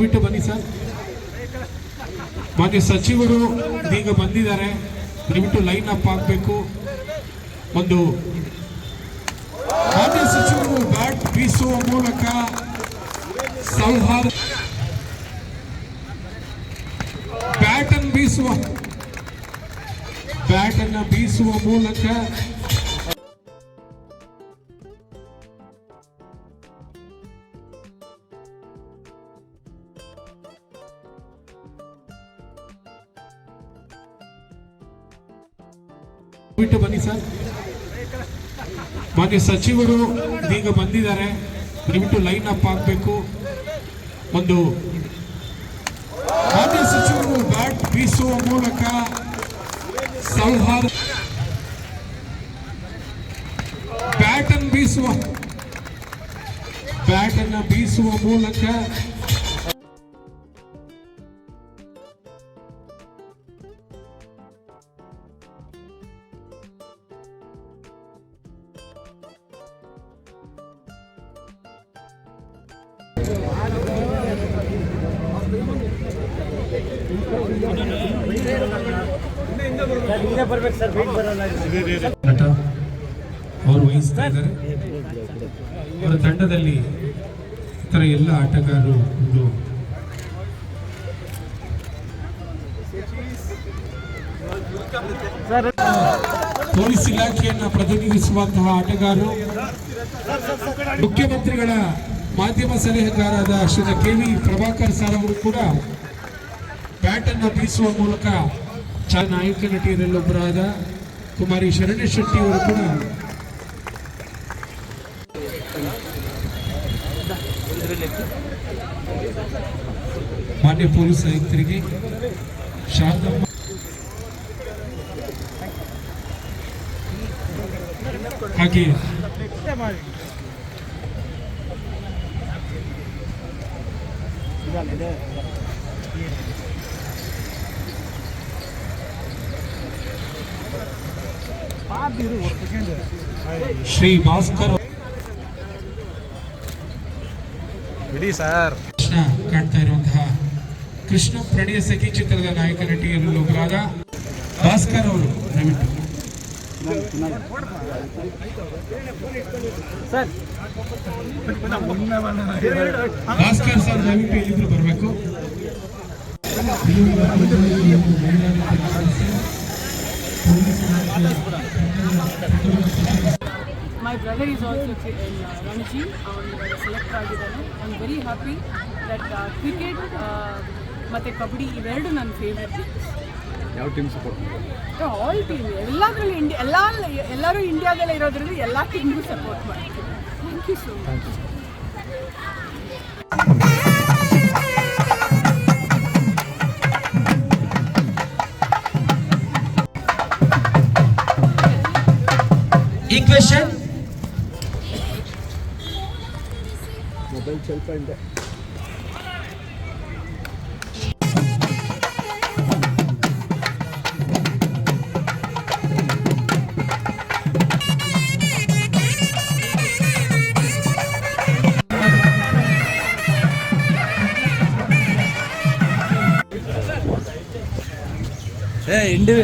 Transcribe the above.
ಬಿಟ್ಟು ಬನ್ನಿ ಸರ್. ಮಾನ್ಯ ಸಚಿವರು ಈಗ ಬಂದಿದ್ದಾರೆ. ದಯವಿಟ್ಟು ಲೈನ್ ಅಪ್ ಆಗಬೇಕು. ಒಂದು ಮಾನ್ಯ ಸಚಿವರು ಬ್ಯಾಟ್ ಬೀಸುವ ಮೂಲಕ ಸೌಹಾರ್ದ ಬ್ಯಾಟ್ ಬೀಸುವ ಬ್ಯಾಟ್ ಅನ್ನ ಬೀಸುವ ಮೂಲಕ ಬಿಟ್ಟು ಬನ್ನಿ ಸರ್. ಮಾನ್ಯ ಸಚಿವರು ಈಗ ಬಂದಿದ್ದಾರೆ. ದಯವಿಟ್ಟು ಲೈನ್ ಅಪ್ ಆಗಬೇಕು. ಒಂದು ಮಾನ್ಯ ಸಚಿವರು ಬ್ಯಾಟ್ ಬೀಸುವ ಮೂಲಕ ಸೌಹಾರ್ದ ಬ್ಯಾಟ್ ಅನ್ನು ಬೀಸುವ ಬ್ಯಾಟನ್ನು ಬೀಸುವ ಮೂಲಕ ನಟ ಅವರು ವಹಿಸ್ತಾ ಇದ್ದಾರೆ. ಅವರ ತಂಡದಲ್ಲಿ ಇತರ ಎಲ್ಲ ಆಟಗಾರರು ಒಂದು ಪೊಲೀಸ್ ಇಲಾಖೆಯನ್ನು ಪ್ರತಿನಿಧಿಸುವಂತಹ ಆಟಗಾರರು. ಮುಖ್ಯಮಂತ್ರಿಗಳ ಮಾಧ್ಯಮ ಸಲಹೆಗಾರರಾದ Shri K V Prabhakar sir ಅವರು ಕೂಡ ಬ್ಯಾಟ್ ಅನ್ನು ಬೀಸುವ ಮೂಲಕ ಚ ನಾಯಕ ನಟಿಯರಲ್ಲೊಬ್ಬರಾದ ಕುಮಾರಿ ಶರಣ್ಯ ಶೆಟ್ಟಿ ಅವರು ಕೂಡ ಮಾನ್ಯ ಪೊಲೀಸ್ ಆಯುಕ್ತರಿಗೆ ಶಾರದಮ್ಮ ಹಾಗೆ ಶ್ರೀ ಭಾಸ್ಕರ್ ಬಿಡಿ ಸರ್. ಕೃಷ್ಣ ಕಾಣ್ತಾ ಇರುವಂತಹ ಕೃಷ್ಣ ಪ್ರಣಯ ಸಖಿ ಚಿತ್ರದ ನಾಯಕ ನಟಿಯರಲ್ಲಿ ಒಬ್ಬರಾದ ಭಾಸ್ಕರ್ ಅವರು ದಯವಿಟ್ಟು. ಸರ್ ಭಾಸ್ಕರ್ ಸರ್ ದಯವಿಟ್ಟು ಇಲ್ಲಿದ್ರು ಬರಬೇಕು. My brother is also in uh, Ranji, ಅವನು ಸೆಲೆಕ್ಟ್ ಆಗಿದ್ದಾನೆ. I am very happy that cricket ಮತ್ತು ಕಬಡ್ಡಿ ಇವೆರಡು ನನ್ನ ಫೇವ್ರೆಟ್ ಯಾವ ಟೀಮ್ ಸಪೋರ್ಟ್ ಆಲ್ ಟೀಮ್ ಎಲ್ಲದರಲ್ಲೂ ಇಂಡಿಯಾ ಎಲ್ಲ ಎಲ್ಲರೂ ಇಂಡಿಯಾದಲ್ಲೇ ಇರೋದ್ರಿಂದ ಎಲ್ಲ ಟೀಮ್ಗೂ ಸಪೋರ್ಟ್ ಮಾಡ್ತೀವಿ. Thank you so much Equation? Mobile ಸ್ವಲ್ಪ ಇದೆ ஏ இண்டு